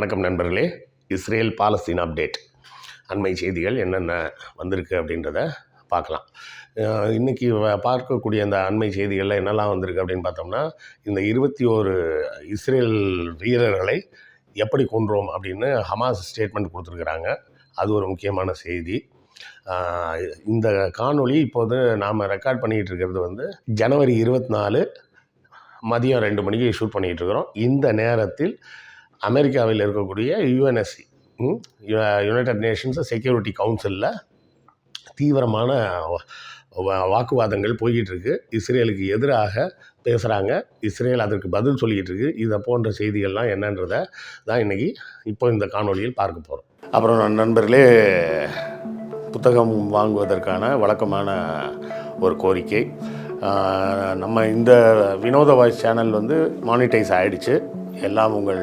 வணக்கம் நண்பர்களே. Israel Palestine update. அண்மை செய்திகள் என்னென்ன வந்திருக்கு அப்படின்றத பார்க்கலாம். இன்றைக்கி இன்னைக்கு பார்க்கக்கூடிய அந்த அண்மை செய்திகளில் என்னெல்லாம் வந்திருக்கு அப்படின்னு பார்த்தோம்னா இந்த இருபத்தி ஓரு இஸ்ரேல் வீரர்களை எப்படி கொன்றோம் அப்படின்னு ஹமாஸ் ஸ்டேட்மெண்ட் கொடுத்துருக்குறாங்க. அது ஒரு முக்கியமான செய்தி. இந்த காணொளி இப்போது நாம் ரெக்கார்ட் பண்ணிகிட்டு இருக்கிறது வந்து ஜனவரி இருபத்தி நாலு மதியம் ரெண்டு மணிக்கு ஷூட் பண்ணிகிட்டு இருக்கிறோம். இந்த நேரத்தில் அமெரிக்காவில் இருக்கக்கூடிய யுஎன்எஸ்சி யுனைடெட் நேஷன்ஸ் செக்யூரிட்டி கவுன்சிலில் தீவிரமான வாக்குவாதங்கள் போய்கிட்டு இருக்கு இஸ்ரேலுக்கு எதிராக பேசுகிறாங்க இஸ்ரேல் அதற்கு பதில் சொல்லிக்கிட்டு இருக்கு இதை போன்ற செய்திகள்லாம் என்னன்றதை தான் இன்னைக்கு இப்போ இந்த காணொளியில் பார்க்க போகிறோம் அப்புறம் நண்பர்களே புத்தகம் வாங்குவதற்கான வழக்கமான ஒரு கோரிக்கை. நம்ம இந்த வினோத வாய்ஸ் சேனல் வந்து மானிட்டைஸ் ஆகிடுச்சு எல்லாம் உங்கள்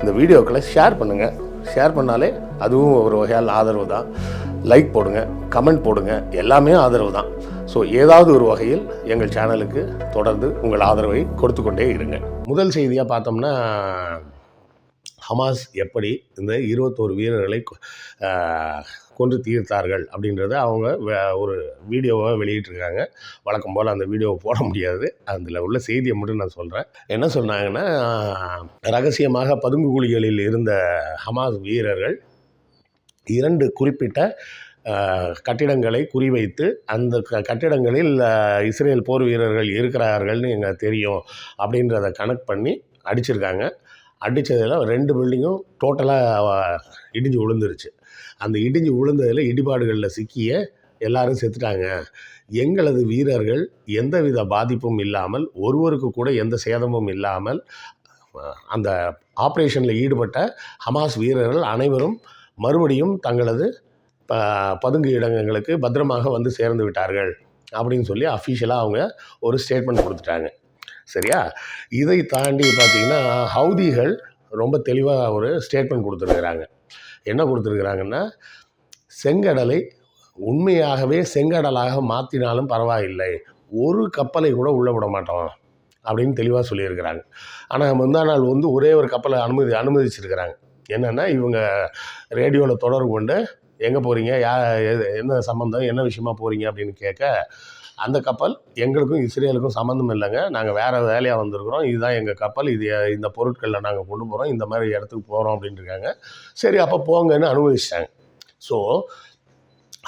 இந்த வீடியோக்களை ஷேர் பண்ணுங்கள் ஷேர் பண்ணாலே அதுவும் ஒரு வகையால் ஆதரவு தான். லைக் போடுங்க கமெண்ட் போடுங்க. எல்லாமே ஆதரவு தான். ஸோ ஏதாவது ஒரு வகையில் எங்கள் சேனலுக்கு தொடர்ந்து உங்கள் ஆதரவை கொடுத்து கொண்டே இருங்க. முதல் செய்தியாக பார்த்தோம்னா ஹமாஸ் எப்படி இந்த இருபத்தோரு வீரர்களை கொன்று தீர்த்தார்கள் அப்படின்றத அவங்க ஒரு வீடியோவாக வெளியிட்டிருக்காங்க. வழக்கம் போல் அந்த வீடியோவை போட முடியாது. அதில் உள்ள செய்தியை மட்டும் நான் சொல்கிறேன் என்ன சொன்னாங்கன்னா ரகசியமாக பதுங்கு குழிகளில் இருந்த ஹமாஸ் வீரர்கள் இரண்டு குறிப்பிட்ட கட்டிடங்களை குறிவைத்து அந்த க கட்டிடங்களில் இஸ்ரேல் போர் வீரர்கள் இருக்கிறார்கள்னு எங்களுக்கு தெரியும் அப்படின்றத கனெக்ட் பண்ணி அடிச்சிருக்காங்க. அடித்ததில் ரெண்டு பில்டிங்கும் டோட்டலாக இடிஞ்சு விழுந்துருச்சு. அந்த இடிஞ்சு விழுந்ததில் இடிபாடுகளில் சிக்கிய எல்லாரும் செத்துட்டாங்க. எங்களது வீரர்கள் எந்தவித பாதிப்பும் இல்லாமல் ஒருவருக்கு கூட எந்த சேதமும் இல்லாமல் அந்த ஆப்ரேஷனில் ஈடுபட்ட ஹமாஸ் வீரர்கள் அனைவரும் மறுபடியும் தங்களது ப பதுங்கு இடங்களுக்கு பத்திரமாக வந்து சேர்ந்து விட்டார்கள் அப்படின்னு சொல்லி அஃபிஷியலாக அவங்க ஒரு ஸ்டேட்மெண்ட் கொடுத்துட்டாங்க. சரியா? இதை தாண்டி பார்த்தீங்கன்னா ஹவுதிகள் ரொம்ப தெளிவாக ஒரு ஸ்டேட்மெண்ட் கொடுத்துருக்குறாங்க. என்ன கொடுத்துருக்குறாங்கன்னா செங்கடலை உண்மையாகவே செங்கடலாக மாற்றினாலும் பரவாயில்லை. ஒரு கப்பலை கூட உள்ளே விட மாட்டோம் அப்படின்னு தெளிவாக சொல்லியிருக்கிறாங்க. ஆனால் முந்தா நாள் வந்து ஒரே ஒரு கப்பலை அனுமதி அனுமதிச்சிருக்கிறாங்க. என்னென்னா இவங்க ரேடியோவில் தொடர்பு கொண்டு எங்கே போகிறீங்க யா எது- என்ன சம்மந்தம் என்ன விஷயமா போகிறீங்க அப்படின்னு கேட்க அந்த கப்பல் எங்களுக்கும் இஸ்ரேலுக்கும் சம்மந்தம் இல்லைங்க. நாங்கள் வேறு வேலையாக வந்திருக்கிறோம். இதுதான் எங்கள் கப்பல். இது இந்த பொருட்களில் நாங்கள் கொண்டு போகிறோம் இந்த மாதிரி இடத்துக்கு போகிறோம் அப்படின்னு இருக்காங்க சரி அப்போ போங்கன்னு அனுமதிச்சிட்டாங்க. ஸோ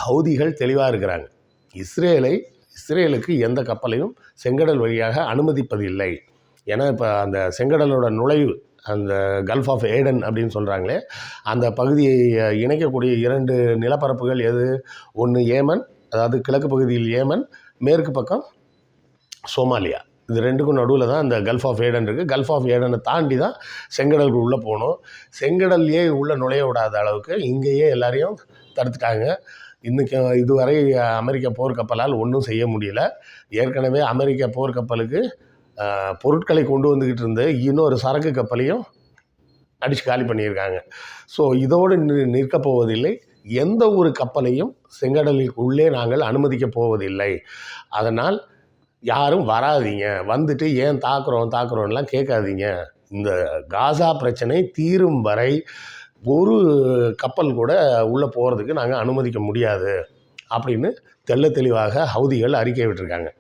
ஹவுதிகள் தெளிவாக இருக்கிறாங்க. இஸ்ரேலை இஸ்ரேலுக்கு எந்த கப்பலையும் செங்கடல் வழியாக அனுமதிப்பதில்லை. ஏன்னா இப்போ அந்த செங்கடலோட நுழைவு அந்த கல்ஃப் ஆஃப் ஏடன் அப்படின்னு சொல்கிறாங்களே அந்த பகுதியை இணைக்கக்கூடிய இரண்டு நிலப்பரப்புகள் எது? ஒன்று ஏமன் அதாவது கிழக்கு பகுதியில் ஏமன் மேற்கு பக்கம் சோமாலியா. இது ரெண்டுக்கும் நடுவில் தான் இந்த கல்ஃப் ஆஃப் ஏடன் இருக்குது கல்ஃப் ஆஃப் ஏடனை தாண்டி தான் செங்கடலுக்கு உள்ளே போகணும். செங்கடல்லையே உள்ளே நுழைய விடாத அளவுக்கு இங்கேயே எல்லாரையும் தடுத்துட்டாங்க. இன்றைக்கி இதுவரை அமெரிக்க போர்க்கப்பலால் ஒன்றும் செய்ய முடியல. ஏற்கனவே அமெரிக்க போர்க்கப்பலுக்கு பொருட்களை கொண்டு வந்துக்கிட்டு இருந்த இன்னொரு சரக்கு கப்பலையும் அடித்து காலி பண்ணியிருக்காங்க. ஸோ இதோடு நிற்கப் போவதில்லை. எந்த ஒரு கப்பலையும் செங்கடலுக்கு உள்ளே நாங்கள் அனுமதிக்கப் போவதில்லை. அதனால் யாரும் வராதீங்க. வந்துட்டு ஏன் தாக்குறோம் தாக்குறோம்லாம் கேட்காதீங்க. இந்த காசா பிரச்சனை தீரும் வரை ஒரு கப்பல் கூட உள்ளே போகிறதுக்கு நாங்கள் அனுமதிக்க முடியாது அப்படின்னு தெள்ள தெளிவாக ஹவுதிகள் அறிக்கை விட்டுருக்காங்க.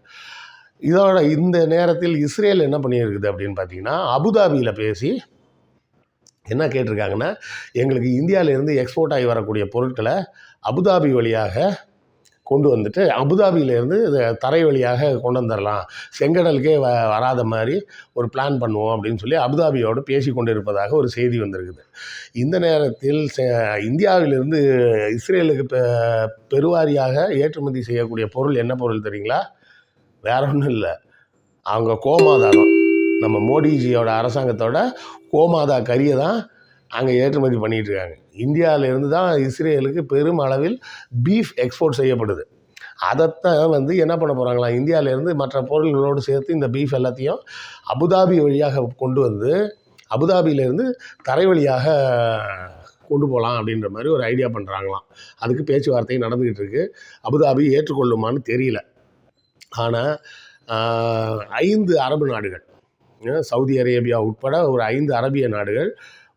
இதோட இந்த நேரத்தில் இஸ்ரேல் என்ன பண்ணியிருக்குது அப்படின்னு பார்த்தீங்கன்னா அபுதாபியில் பேசி என்ன கேட்டிருக்காங்கன்னா எங்களுக்கு இந்தியாவிலேருந்து எக்ஸ்போர்ட் ஆகி வரக்கூடிய பொருட்களை அபுதாபி வழியாக கொண்டு வந்துட்டு அபுதாபியிலேருந்து தரை வழியாக கொண்டு வந்துடலாம் செங்கடலுக்கே வ வராத மாதிரி ஒரு பிளான் பண்ணுவோம் அப்படின்னு சொல்லி அபுதாபியோடு பேசி கொண்டு இருப்பதாக ஒரு செய்தி வந்திருக்குது. இந்த நேரத்தில் இந்தியாவிலிருந்து இஸ்ரேலுக்கு பெ பெருவாரியாக ஏற்றுமதி செய்யக்கூடிய பொருள் என்ன பொருள் தெரியுங்களா? வேற ஒன்றும் இல்லை. அவங்க கோமாதானம் நம்ம மோடிஜியோட அரசாங்கத்தோட கோமாதா கறியை தான் அங்கே ஏற்றுமதி பண்ணிகிட்டு இருக்காங்க இந்தியாவிலேருந்து தான் இஸ்ரேலுக்கு பெரும் அளவில் பீஃப் எக்ஸ்போர்ட் செய்யப்படுது. அதைத்தான் வந்து என்ன பண்ண போகிறாங்களா இந்தியாவிலேருந்து மற்ற பொருள்களோடு சேர்த்து இந்த பீஃப் எல்லாத்தையும் அபுதாபி வழியாக கொண்டு வந்து அபுதாபியிலேருந்து தரை வழியாக கொண்டு போகலாம் அப்படின்ற மாதிரி ஒரு ஐடியா பண்ணுறாங்களாம் அதுக்கு பேச்சுவார்த்தை நடந்துக்கிட்டு இருக்கு அபுதாபி ஏற்றுக்கொள்ளுமான்னு தெரியல. ஆனால் ஐந்து அரபு நாடுகள் சவுதி அரேபியா உட்பட ஒரு ஐந்து அரபிய நாடுகள்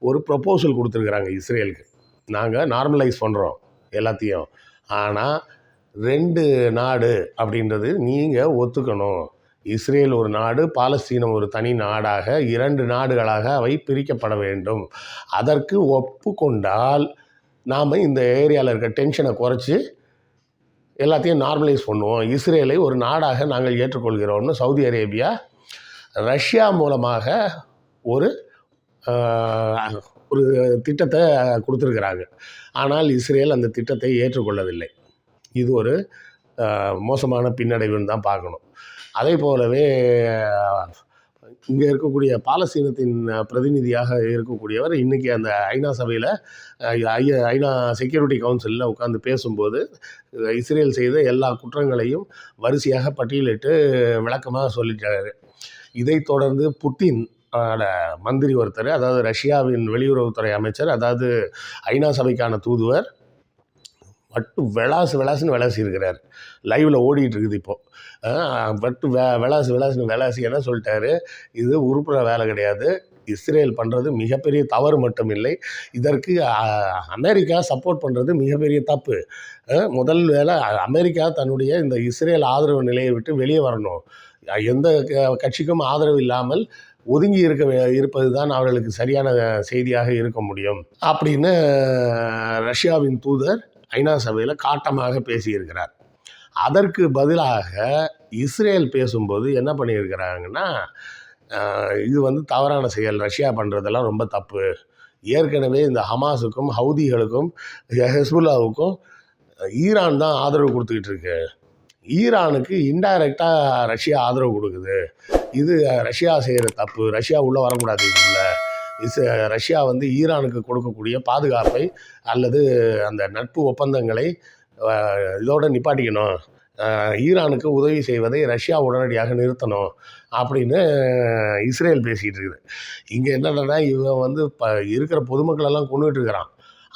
ஒரு ப்ரப்போசல் கொடுத்துருக்குறாங்க இஸ்ரேலுக்கு. நாங்கள் நார்மலைஸ் பண்ணுறோம் எல்லாத்தையும். ஆனால் ரெண்டு நாடு அப்படின்றது நீங்கள் ஒத்துக்கணும். இஸ்ரேல் ஒரு நாடு பாலஸ்தீனம் ஒரு தனி நாடாக இரண்டு நாடுகளாக அவை பிரிக்கப்பட வேண்டும். அதற்கு ஒப்புக்கொண்டால் நாம் இந்த ஏரியாவில் இருக்க டென்ஷனை குறைச்சி எல்லாத்தையும் நார்மலைஸ் பண்ணுவோம். இஸ்ரேலை ஒரு நாடாக நாங்கள் ஏற்றுக்கொள்கிறோம்னு சவுதி அரேபியா ரஷ்யா மூலமாக ஒரு ஒரு திட்டத்தை கொடுத்துருக்குறாங்க. ஆனால் இஸ்ரேல் அந்த திட்டத்தை ஏற்றுக்கொள்ளவில்லை. இது ஒரு மோசமான பின்னடைவுன்னு தான் பார்க்கணும். அதே போலவே இங்கே இருக்கக்கூடிய பாலஸ்தீனத்தின் பிரதிநிதியாக இருக்கக்கூடியவர் இன்றைக்கி அந்த ஐநா சபையில் ஐநா செக்யூரிட்டி கவுன்சிலில் உட்காந்து பேசும்போது இஸ்ரேல் செய்த எல்லா குற்றங்களையும் வரிசையாக பட்டியலிட்டு விளக்கமாக சொல்லிட்டாரு. இதைத் தொடர்ந்து புட்டின் ஆட மந்திரி ஒருத்தர் அதாவது ரஷ்யாவின் வெளியுறவுத்துறை அமைச்சர் அதாவது ஐநா சபைக்கான தூதுவர் பட்டு விளாசு விளாசுன்னு விளாசி இருக்கிறார் லைவில் ஓடிட்டு இருக்குது இப்போது பட்டு வே விளாசு விளாசுன்னு விளாசி என்ன சொல்லிட்டாரு? இது உருப்புற வேலை கிடையாது. இஸ்ரேல் பண்ணுறது மிகப்பெரிய தவறு மட்டும் இல்லை. இதற்கு அமெரிக்கா சப்போர்ட் பண்ணுறது மிகப்பெரிய தப்பு. முதல் வேலை அமெரிக்கா தன்னுடைய இந்த இஸ்ரேல் ஆதரவு நிலையை விட்டு வெளியே வரணும். எந்த க- கட்சிக்கும் ஆதரவு இல்லாமல் ஒதுங்கி இருக்க இருப்பது தான் அவர்களுக்கு சரியான செய்தியாக இருக்க முடியும். அப்படின்னு ரஷ்யாவின் தூதர் ஐநா சபையில் காட்டமாக பேசியிருக்கிறார். அதற்கு பதிலாக இஸ்ரேல் பேசும்போது என்ன பண்ணியிருக்கிறாங்கன்னா இது வந்து தவறான செயல் ரஷ்யா பண்ணுறதெல்லாம் ரொம்ப தப்பு. ஏற்கனவே இந்த ஹமாஸுக்கும் ஹவுதிகளுக்கும் ஹெஸ்புல்லாவுக்கும் ஈரான் தான் ஆதரவு கொடுத்துக்கிட்டு இருக்கு. ஈரானுக்கு இன்டைரக்டாக ரஷ்யா ஆதரவு கொடுக்குது. இது ரஷ்யா செய்கிற தப்பு ரஷ்யா உள்ளே வரக்கூடாது இதுக்குள்ள இஸ் ரஷ்யா வந்து ஈரானுக்கு கொடுக்கக்கூடிய பாதுகாப்பை அல்லது அந்த நட்பு ஒப்பந்தங்களை இதோடு இதோட நிப்பாட்டிக்கணும். ஈரானுக்கு உதவி செய்வதை ரஷ்யா உடனடியாக நிறுத்தணும் அப்படின்னு இஸ்ரேல் பேசிகிட்டு இருக்குது. இங்கே என்னென்னா இவன் வந்து இப்போ இருக்கிற பொதுமக்களெல்லாம் கொண்டுகிட்டு இருக்கிறான்.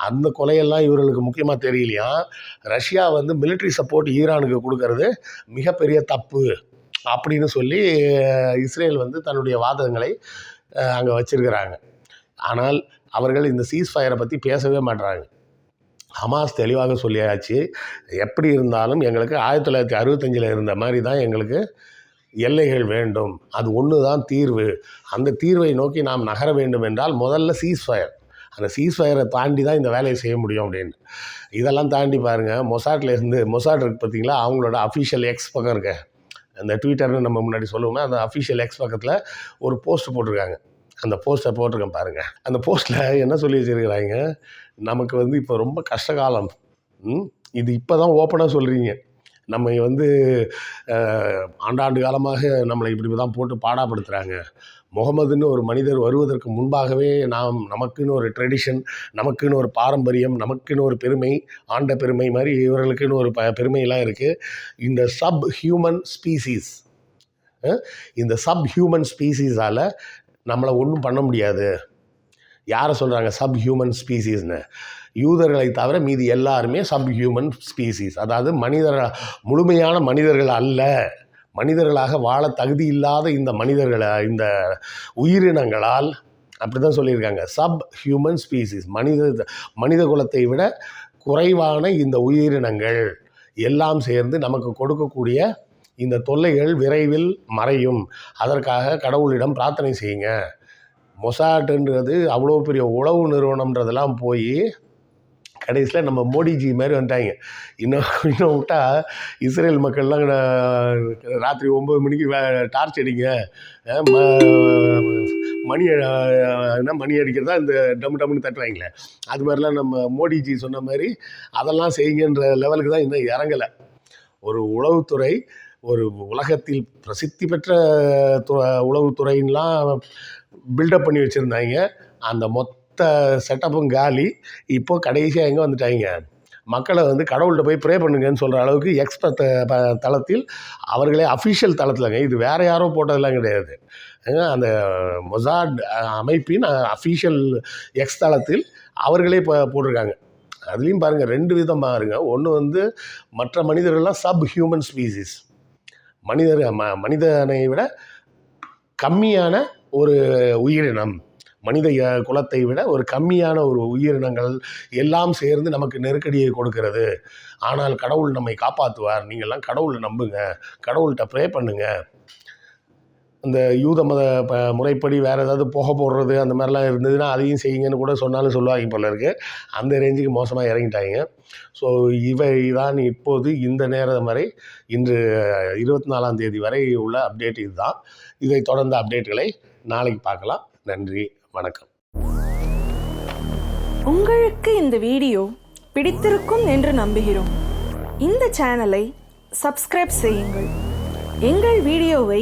அந்த கொலையெல்லாம் இவர்களுக்கு முக்கியமாக தெரியலையா? ரஷ்யா வந்து மிலிட்ரி சப்போர்ட் ஈரானுக்கு கொடுக்கறது மிகப்பெரிய தப்பு அப்படின்னு சொல்லி இஸ்ரேல் வந்து தன்னுடைய வாதங்களை அங்கே வச்சுருக்கிறாங்க. ஆனால் அவர்கள் இந்த சீஸ் ஃபயரை பற்றி பேசவே மாட்றாங்க. ஹமாஸ் தெளிவாக சொல்லியாச்சு. எப்படி இருந்தாலும் எங்களுக்கு ஆயிரத்தி தொள்ளாயிரத்தி அறுபத்தஞ்சில் இருந்த மாதிரி தான் எங்களுக்கு எல்லைகள் வேண்டும். அது ஒன்று தான் தீர்வு. அந்த தீர்வை நோக்கி நாம் நகர வேண்டும் என்றால் முதல்ல சீஸ் ஃபயர் அந்த சீஸ் ஃபயரை தாண்டி தான் இந்த வேலையை செய்ய முடியும் அப்படின்னு. இதெல்லாம் தாண்டி பாருங்கள் மொசாட்டில் இருந்து மொசாட் இருக்கு பார்த்தீங்களா அவங்களோட அஃபிஷியல் எக்ஸ் பக்கம் இருக்க. அந்த ட்விட்டர்னு நம்ம முன்னாடி சொல்லுவோம்னா அந்த அஃபிஷியல் எக்ஸ் பக்கத்தில் ஒரு போஸ்ட் போட்டிருக்காங்க. அந்த போஸ்ட்டை போட்டிருக்கேன் பாருங்கள் அந்த போஸ்ட்டில் என்ன சொல்லி வச்சுருக்கிறாங்க? நமக்கு வந்து இப்போ ரொம்ப கஷ்டகாலம் இது இப்போ தான் ஓப்பனாக சொல்கிறீங்க நம்ம வந்து ஆண்டாண்டு காலமாக நம்மளை இப்படி தான் போட்டு பாடாப்படுத்துகிறாங்க முகமதுன்னு ஒரு மனிதர் வருவதற்கு முன்பாகவே நாம் நமக்குன்னு ஒரு ட்ரெடிஷன் நமக்குன்னு ஒரு பாரம்பரியம் நமக்குன்னு ஒரு பெருமை ஆண்ட பெருமை மாதிரி இவர்களுக்குன்னு ஒரு ப பெருமையெல்லாம் இருக்குது இந்த சப் ஹியூமன் ஸ்பீசிஸ் இந்த சப் ஹியூமன் ஸ்பீசிஸால் நம்மளை ஒன்றும் பண்ண முடியாது. யாரை சொல்கிறாங்க சப் ஹியூமன் ஸ்பீசிஸ்னு யூதர்களை தவிர மீதி எல்லாருமே சப் ஹியூமன் ஸ்பீசிஸ் அதாவது மனிதர்கள் முழுமையான மனிதர்கள் அல்ல. மனிதர்களாக வாழ தகுதி இல்லாத இந்த மனிதர்களை இந்த உயிரினங்களால் அப்படி தான் சொல்லியிருக்காங்க. சப் ஹியூமன் ஸ்பீசிஸ் மனித மனித குலத்தை விட குறைவான இந்த உயிரினங்கள் எல்லாம் சேர்ந்து நமக்கு கொடுக்கக்கூடிய இந்த தொல்லைகள் விரைவில் மறையும். அதற்காக கடவுளிடம் பிரார்த்தனை செய்யுங்க. மொசாட்டுன்றது அவ்வளோ பெரிய உளவு நிறுவனம்ன்றதெல்லாம் போய் கடைசியில் நம்ம மோடிஜி மாதிரி வந்துட்டாங்க. இன்னும் இன்னும் விட்டா இஸ்ரேல் மக்கள்லாம் ராத்திரி ஒம்பது மணிக்கு வே டார்ச் அடிங்க. மணி என்ன மணி அடிக்கிறதா இந்த டம் டம்னு தட்டுவாங்களே. அது மாதிரிலாம் நம்ம மோடிஜி சொன்ன மாதிரி அதெல்லாம் செய்யுங்கன்ற லெவலுக்கு தான் இன்னும் இறங்கலை. ஒரு உளவுத்துறை ஒரு உலகத்தில் பிரசித்தி பெற்ற து உளவுத்துறைன்லாம் பில்டப் பண்ணி வச்சுருந்தாங்க. அந்த மொத்த செட்டப்பும் காலி. இப்போது கடைசியாக எங்கே வந்துட்டாங்க? மக்களை வந்து கடவுள்கிட்ட போய் ப்ரே பண்ணுங்கன்னு சொல்கிற அளவுக்கு எக்ஸ்பர்ட் தளத்தில் அவர்களே அஃபிஷியல் தளத்தில்ங்க. இது வேறு யாரோ போட்டதெல்லாம் கிடையாது. அந்த மொசாட் அமைப்பின் அஃபிஷியல் எக்ஸ் தளத்தில் அவர்களே இப்போ போட்டிருக்காங்க. அதுலேயும் பாருங்கள் ரெண்டு விதமாக இருங்க ஒன்று வந்து மற்ற மனிதர்கள்லாம் சப் ஹியூமன் ஸ்பீசிஸ் மனிதர் ம மனிதனை விட கம்மியான ஒரு உயிரினம் மனித குலத்தை விட ஒரு கம்மியான ஒரு உயிரினங்கள் எல்லாம் சேர்ந்து நமக்கு நெருக்கடியை கொடுக்கிறது. ஆனால் கடவுள் நம்மை காப்பாற்றுவார். நீங்கள்லாம் கடவுளை நம்புங்க. கடவுள்கிட்ட ப்ரே பண்ணுங்கள் இந்த யூத மத ப முறைப்படி வேறு ஏதாவது புகை போடுறது அந்த மாதிரிலாம் இருந்ததுன்னா அதையும் செய்யுங்கன்னு கூட சொன்னாலும் சொல்லுவாங்க போல இருக்குது அந்த ரேஞ்சுக்கு மோசமாக இறங்கிட்டாங்க. ஸோ இவை தான் இப்போது இந்த நேரம் வரை இன்று இருபத்தி நாலாம் தேதி வரை உள்ள அப்டேட் இதுதான். இதை தொடர்ந்த அப்டேட்டுகளை நாளைக்கு பார்க்கலாம். நன்றி வணக்கம். உங்களுக்கு இந்த வீடியோ பிடித்திருக்கும் என்று நம்புகிறோம். இந்த சேனலை சப்ஸ்கிரைப் செய்யுங்கள். எங்கள் வீடியோவை